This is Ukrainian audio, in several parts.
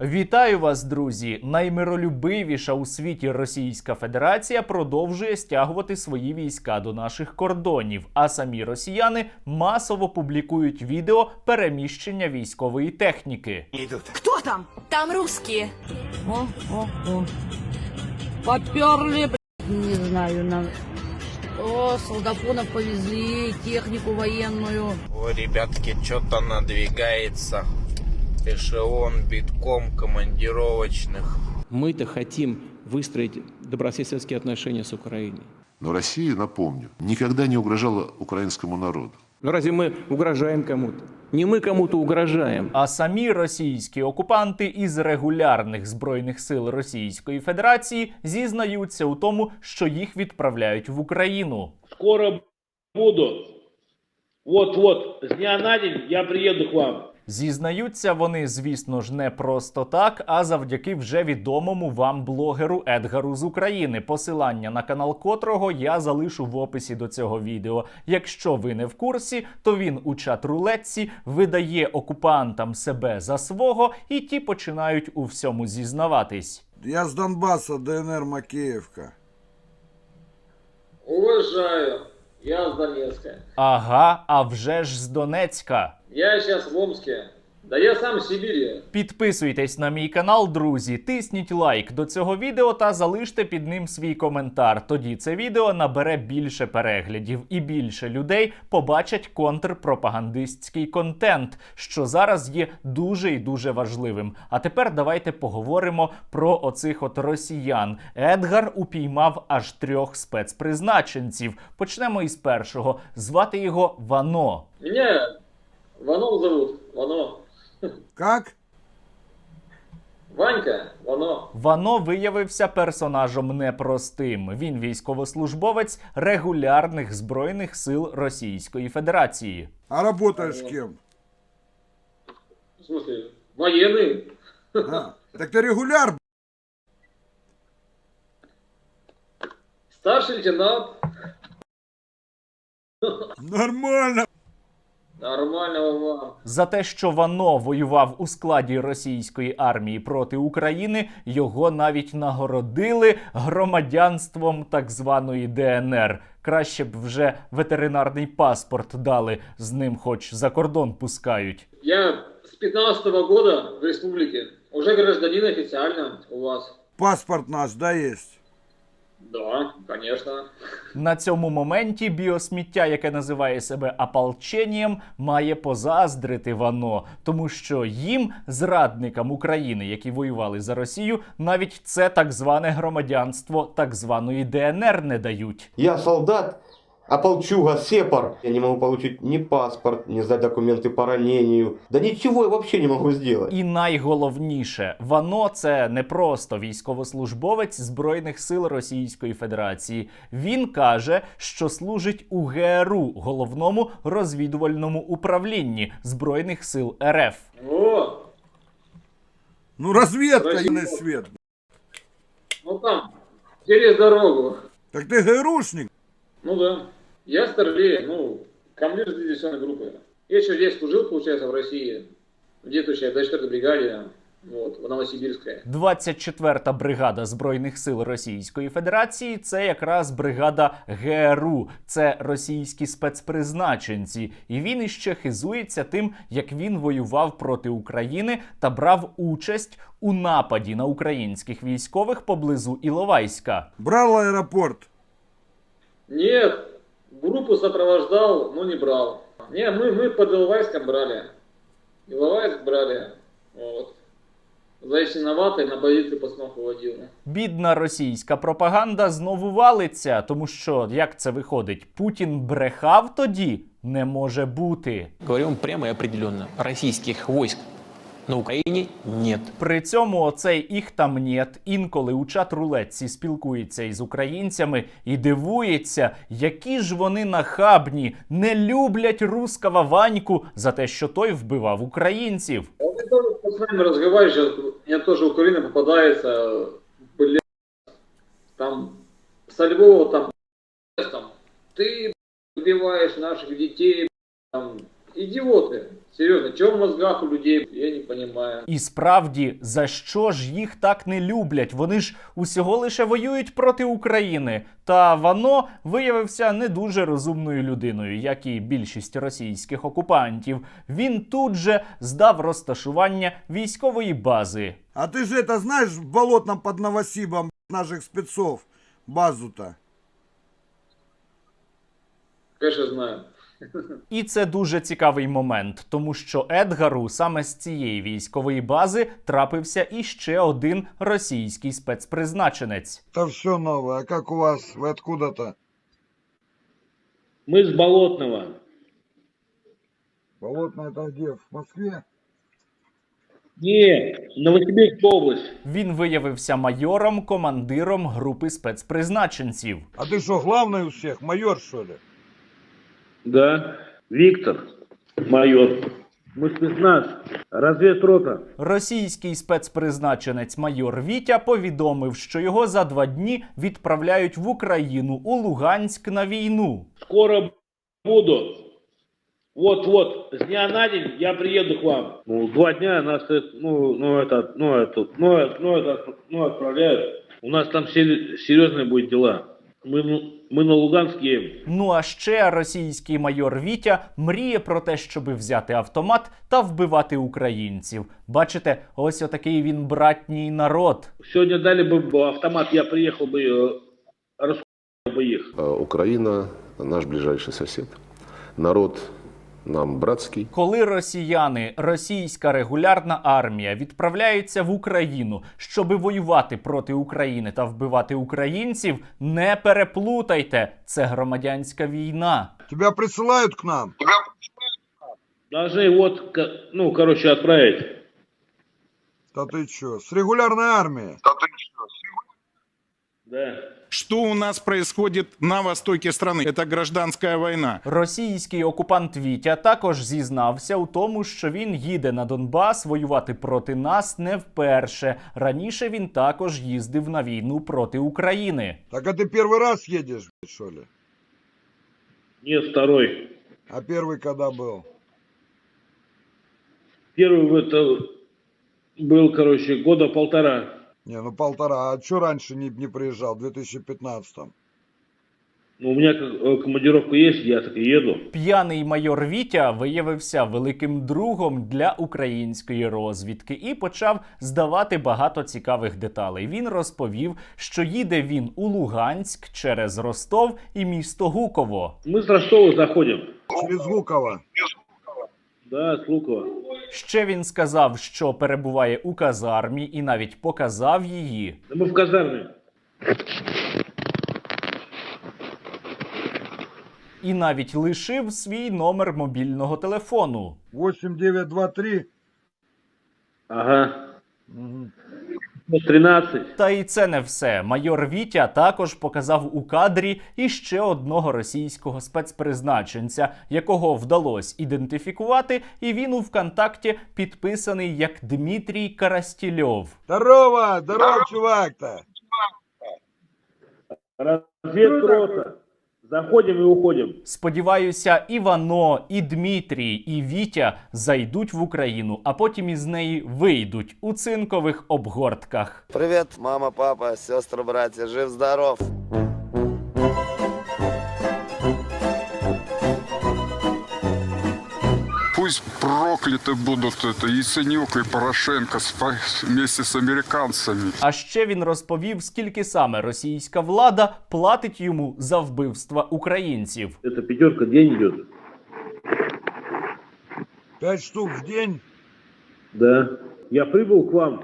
Вітаю вас, друзі! Наймиролюбивіша у світі Російська Федерація продовжує стягувати свої війська до наших кордонів, а самі росіяни масово публікують відео переміщення військової техніки. Кто там? Там русские. О, о, о. Поперли, не знаю, нам. О, солдафонов повезли, технику военную. О, ребятки, что-то надвигается Эшелон битком командировочных. Мы-то хотим выстроить добрососедские отношения с Украиной. Но Россия, напомню, никогда не угрожала украинскому народу. Но разве мы угрожаем кому-то? Не мы кому-то угрожаем. А самі російські окупанти із регулярних збройних сил Російської Федерації зізнаються у тому, що їх відправляють в Україну. Скоро буду. Вот-вот, с дня на день я приеду к вам. Зізнаються вони, звісно ж, не просто так, а завдяки вже відомому вам блогеру Едгару з України, посилання на канал котрого я залишу в описі до цього відео. Якщо ви не в курсі, то він у чат-рулетці видає окупантам себе за свого, і ті починають у всьому зізнаватись. Я с Донбасса, ДНР Макеевка. Уважаю. Я с Донецка. Ага, а вже ж з Донецька. Я сейчас в Омске. Да я сам Сибири. Підписуйтесь на мій канал, друзі, тисніть лайк до цього відео та залиште під ним свій коментар. Тоді це відео набере більше переглядів і більше людей побачать контрпропагандистський контент, що зараз є дуже і дуже важливим. А тепер давайте поговоримо про оцих от росіян. Едгар упіймав аж трьох спецпризначенців. Почнемо із першого. Звати його Вано. Меня Вано зовут. Вано. Как? Ванька. Вано. Вано виявився персонажем непростим. Він військовослужбовець регулярних збройних сил Російської Федерації. А работаешь с кем? В смысле? Военный. А, так ты регуляр, б***ь. Старший лейтенант. Нормально. Нормального вам. За те, що Вано воював у складі російської армії проти України, його навіть нагородили громадянством так званої ДНР. Краще б вже ветеринарний паспорт дали, з ним хоч за кордон пускають. Я с 15 года в республике. Уже гражданин официально у вас. Паспорт наш, да, есть? Да, звісно. На цьому моменті біосміття, яке називає себе ополченням, має позаздрити Вано, тому що їм, зрадникам України, які воювали за Росію, навіть це так зване громадянство так званої ДНР не дають. Я солдат, ополчуга, сепар. Я не могу получить ни паспорт, ни сдать документы по ранению. Да ничего я вообще не могу сделать. І найголовніше, Вано це не просто військовослужбовець Збройних сил Російської Федерації. Він каже, що служить у ГРУ, головному розвідувальному управлінні Збройних сил РФ. О, Ну, разведка, Россия. юный свет. б***ь. ну там, через дорогу. Так ты ГРУшник. Ну да. Я старлей, ну, командир диверсионной группы. Я еще здесь служил, получается, в России. В действующей 24-й бригаде, вот, в Новосибирской. 24-та бригада Збройних сил Російської Федерації це якраз бригада ГРУ, це російські спецпризначенці. І він іще хизується тим, як він воював проти України та брав участь у нападі на українських військових поблизу Іловайська. Брал аэропорт. Нет, группу сопровождал, но не брал. Не, мы, мы под Иловайском брали. Иловайск брали, вот. Зайчиноватый на позиции пацанов выводил. Бідна російська пропаганда знову валиться, тому що як це виходить? Путін брехав тоді? Не може бути. Говорим прямо и определенно. Российских войск на Украине нет. При цьому оцей їх там нет інколи у чат-рулетці спілкується із українцями і дивується, які ж вони нахабні, не люблять рускава Ваньку за те, що той вбивав українців. Я тоже с сейчас у меня тоже Украина попадается, блядь, там, со Львова, там, там, ты убиваешь наших детей, там, идиоты, Серьезно, что в мозгах у людей, я не понимаю. І справді, за що ж їх так не люблять? Вони ж усього лише воюють проти України. Та Вано виявився не дуже розумною людиною, як і більшість російських окупантів. Він тут же здав розташування військової бази. А ты же это знаешь в болотном под Новосибом наших спецов базу-то? Конечно, знаю. І це дуже цікавий момент, тому що Едгару саме з цієї військової бази трапився іще один російський спецпризначенець. Это все новое. А как у вас? Вы откуда-то? Мы с Болотного. Болотное это где? В Москве? Не, Новосибирская область. Він виявився майором, командиром групи спецпризначенців. А ты что, главный у всех? Майор, что ли? Да. Виктор, майор. Мы спецназ. Разведрота. Російський спецпризначенець майор Вітя повідомив, що його за два дні відправляють в Україну у Луганськ на війну. Скоро буду. Вот-вот, с дня на день я приеду к вам. Ну, два дня нас, э, ну, ну, это, ну, это, ну, это, ну, это, ну, отправляют. У нас там сер- серьезные будут дела. Мы, ну, мы на Луганск едем. Ну а ще російський майор Вітя мріє про те, щоби взяти автомат та вбивати українців. Бачите, ось отакий він братній народ. Сегодня дали бы автомат, я приехал бы, э, расхуял бы их. А Украина – наш ближайший сосед. Народ нам братский. Коли росіяни, російська регулярна армія відправляються в Україну, щоби воювати проти України та вбивати українців, не переплутайте, це громадянська війна. Тебя присылают к нам? Должны вот, ко- ну, короче, отправить. Да ты что? С регулярной армией? Да. Что у нас происходит на востоке страны? Это гражданская война. Російський окупант Вітя також зізнався у тому, що він їде на Донбас воювати проти нас не вперше. Раніше він також їздив на війну проти України. Так а ты первый раз едешь, блядь, что ли? Нет, второй. А первый когда был? Первый в это был, короче, года полтора. Не, ну полтора. А что раньше не, не приезжал, в 2015 Ну, у меня как- э, командировка есть, я так и еду. П'яний майор Вітя виявився великим другом для української розвідки і почав здавати багато цікавих деталей. Він розповів, що їде він у Луганськ через Ростов і місто Гуково. Мы с Ростова заходим. Через Гуково. Да, с Лукова. Ще він сказав, що перебуває у казармі, і навіть показав її. Ми в казармі. І навіть лишив свій номер мобільного телефону. 8923. Ага. Мгм. 13. Та і це не все. Майор Вітя також показав у кадрі іще одного російського спецпризначенця, якого вдалося ідентифікувати, і він у ВКонтакті підписаний як Дмитрій Карастільов. Здорово, здорово, чувак-то. Разведрота. Заходим і уходимо. Сподіваюся, Івано, і Дмитрій, і Вітя зайдуть в Україну, а потім із неї вийдуть у цинкових обгортках. Привіт, мама, папа, сестра, браття, жив-здоров. Пусть прокляты будут это Яценюк и Порошенко спа- вместе с американцами. А ще він розповів, скільки саме російська влада платить йому за вбивства українців. Это пятерка день идет. Пять штук в день. Да. Я прибыл к вам.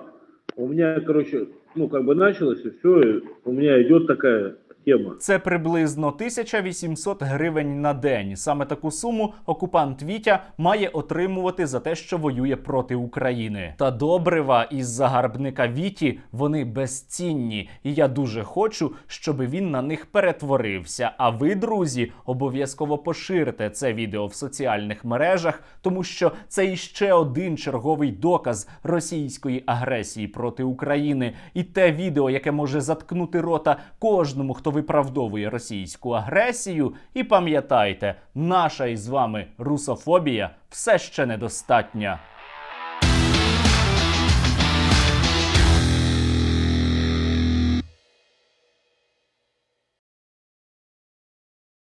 У меня, короче, ну, как бы началось, и все. У меня идет такая тема. Це приблизно 1800 гривень на день. Саме таку суму окупант Вітя має отримувати за те, що воює проти України. Та добрива із загарбника Віті вони безцінні, і я дуже хочу, щоб він на них перетворився. А ви, друзі, обов'язково поширте це відео в соціальних мережах, тому що це іще один черговий доказ російської агресії проти України. І те відео, яке може заткнути рота кожному, хто виправдовує російську агресію. І пам'ятайте, наша із вами русофобія все ще недостатня.